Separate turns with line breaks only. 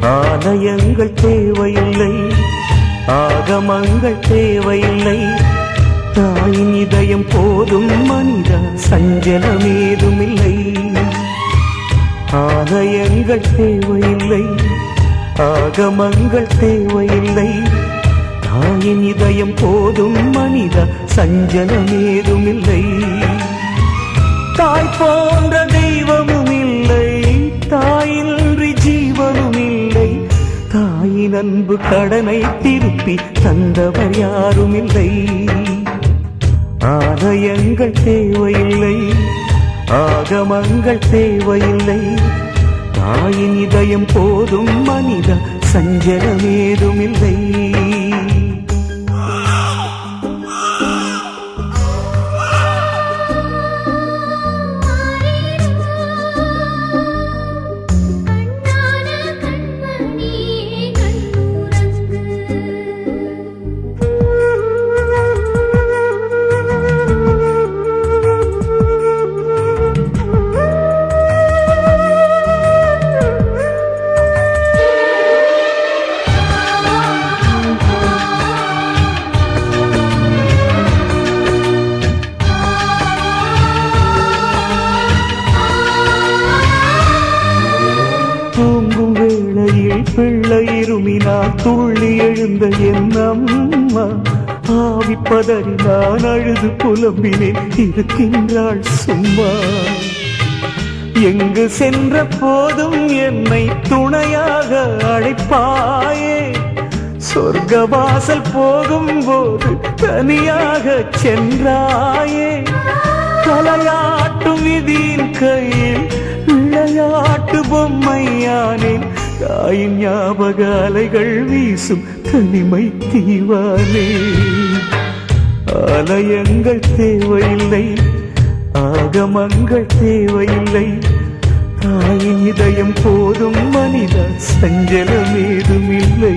ஆலயங்கள் தேவையில்லை ஆகமங்கள் தேவையில்லை. தாயின் இதயம் போதும் மனித சஞ்சலமேதுமில்லை. ஆலயங்கள் தேவையில்லை ஆகமங்கள் தேவையில்லை. தாயின் இதயம் போதும் மனித சஞ்சலமேதுமில்லை. தாய் போன்றதே அன்பு கடனை திருப்பி தந்தவர் யாரும் இல்லை ஆலயங்கள் தேவையில்லை ஆகமங்கள் தேவையில்லை. தாயின் இதயம் போதும் மனித சஞ்சலமேதுமில்லை. வெள்ளை பிள்ளை இருமினால் துள்ளி எழுந்த என் அம்மா ஆவி பதறி நான் அழுது புலம்பினேன் இருக்கின்றாள் சும்மா. எங்கு சென்ற போதும் என்னை துணையாக அழைப்பாயே. சொர்க்க வாசல் போகும்போது தனியாக சென்றாயே. தலையாட்டும் விதியின் கையில் தாயின் ஞாபக அலைகள் வீசும் தனிமை தீவானே. ஆலயங்கள் தேவையில்லை ஆகமங்கள் தேவையில்லை. தாயின் இதயம் போதும் மனித சஞ்சலம் ஏதுமில்லை